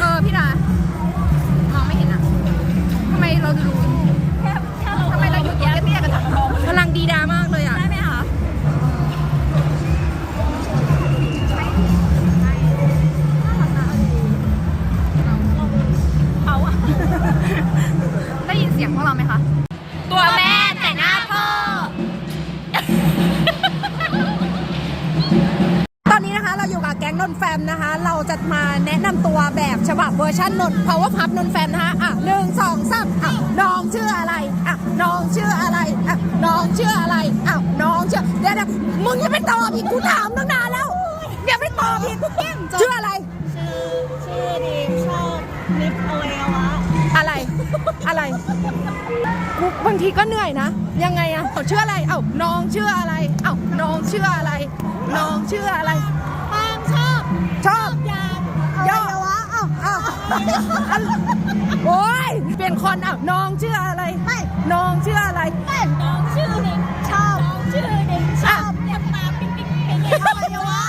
เออพี่ดามองไม่เห็นอะทำไมเราดูทำไมเราอยู่ตัวเตี้ยๆกันจังพลังดีดามากเลยอะ ได้ไหมคะเอาอะได้ยินเสียงพวกเราไหมคะ มาแนะนำตัวแบบฉบับเวอร์ชันนน power pub นนแฟมนะคะอะหนึ่งสองสามอะน้องชื่ออะไรอะน้องชื่ออะไรอะน้องชื่ออะไรอะน้องชื่อเดี๋ยวเดี๋ยวมึงยังไม่ตอบอีกกูถามตั้งนานแล้วเดี๋ยวไม่ตอบอีกชื่ออะไร ชื่อชื่อดีมชอบลิฟต์อวัยวะอะไรอะไรกูบางทีก็เหนื่อยนะ ยังไงอะเขาชื่ออะไรเอ้าน้องชื่ออะไรเอ้าน้องชื่ออะไร น้องชื่ออะไร โอ้ยเปลี่ยนคนเอ้าน้องชื่ออะไร ไม่ น้องชื่ออะไร ไม่น้องชื่อดิมชอบน้องชื่อดิมชอบเรียกมาปิ๊งปิ๊งปิ๊งปิ๊งอวัยวะ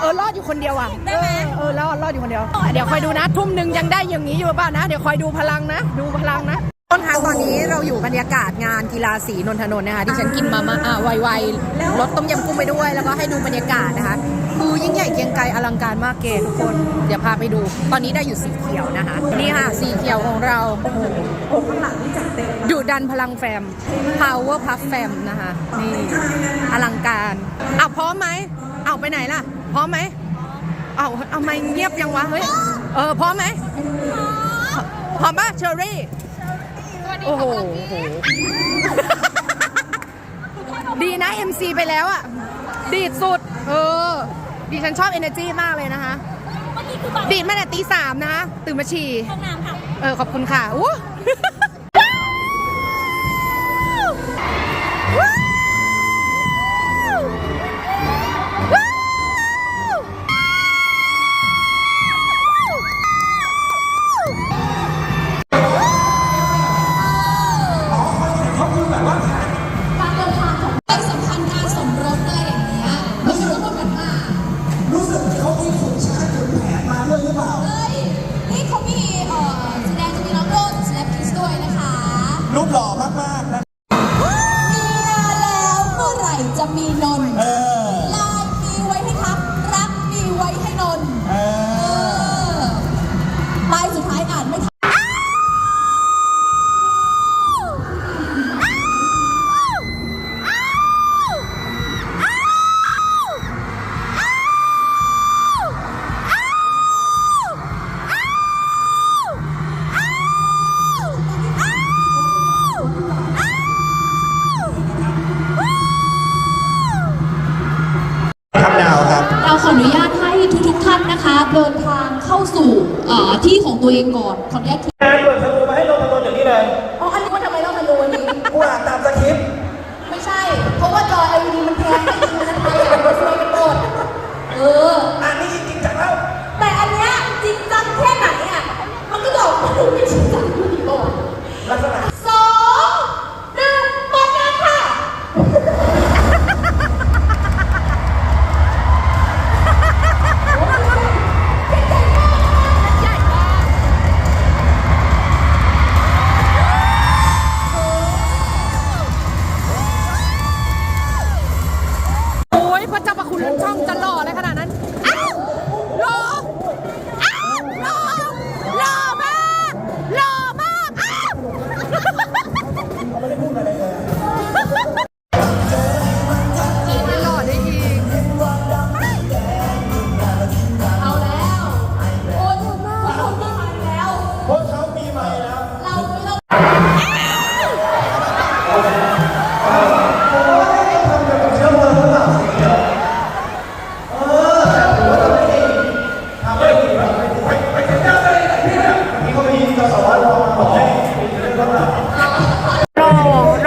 เออรอดอยู่คนเดียวอะได้ไหมเออรอดรอดอยู่คนเดียว เดี๋ยวคอยดูนะ ทุ่มหนึ่งยังได้อย่างนี้อยู่หรือเปล่านะ เดี๋ยวคอยดูพลังนะ ดูพลังนะ ต้นทางตอนนี้เราอยู่บรรยากาศงานกีฬาสีนนทนนท์นะคะที่ฉันกินมาม่าอะไวๆรสต้มยำกุ้งไปด้วย แล้วก็ให้ดูบรรยากาศนะคะ คือยิ่งใหญ่เกรียงไกรอลังการมากเกทุกคน เดี๋ยวพาไปดู ตอนนี้ได้อยู่สีเขียวนะคะ นี่ค่ะ สีเขียวของเราโอ้โหข้างหลังนี่จัดเต็มดุดันพลังแฟม power puff แฟมนะคะ นี่อลังการอ้าวพร้อมไหมอ้าวไปไหนล่ะ พร้อมไหมเอาเอาไม่เงียบยังวะเฮ้ยเออพร้อมไหมพร้อมป่ะเชอรี่ โอ้โหโอ้โห ดีนะ MC ไปแล้วอะ ดีดสุด เออ ดิฉันชอบ energy มากเลยนะคะ เมื่อกี้คือแบบดีดมาแต่ตีสามนะตื่นมาฉี่ห้องน้ำค่ะ เออ ขอบคุณค่ะอู้ สู่ที่ของตัวเองก่อนขออนุญาต ประคุ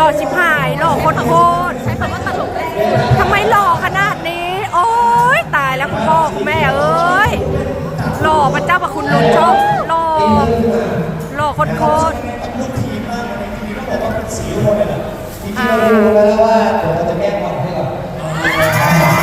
อชิบหายหล่อโคตรโคตรใช้คำว่าตลกได้ทำไมหล่อขนาดนี้ โอ้ยตายแล้วคุณพ่อคุณแม่เอ้ยหล่อพระเจ้าประคุณล้นช่องหล่อหล่อโคตรโคตรอ่าอย่าบูบี้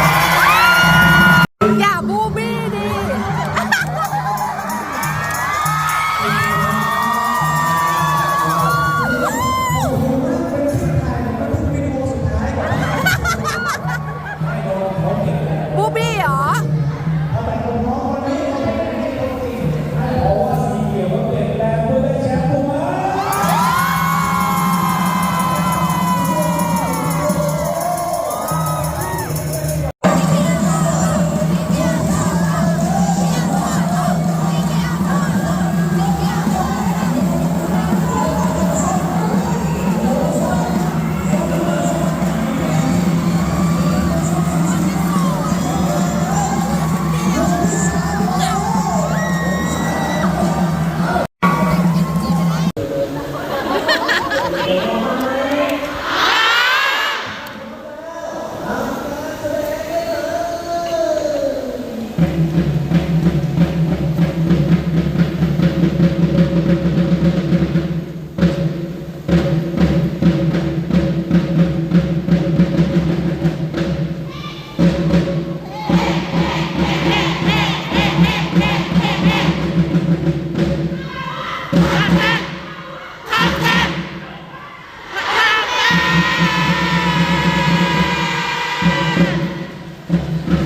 Amen.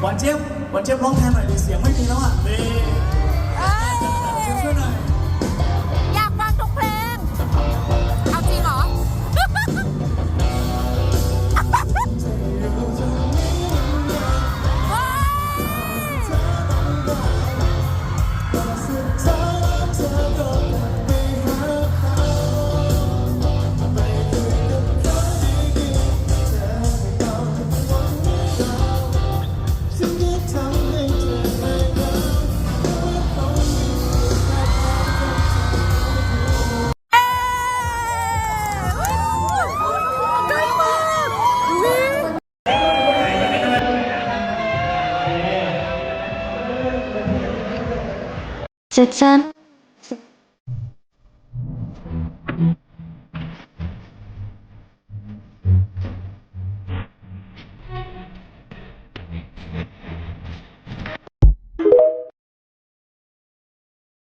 หวานเจี๊ยบหวานเจี๊ยบร้องแทนหน่อยดิเสียงไม่มีแล้วอะนี่เอ้ยช่วยหน่อยอย stetson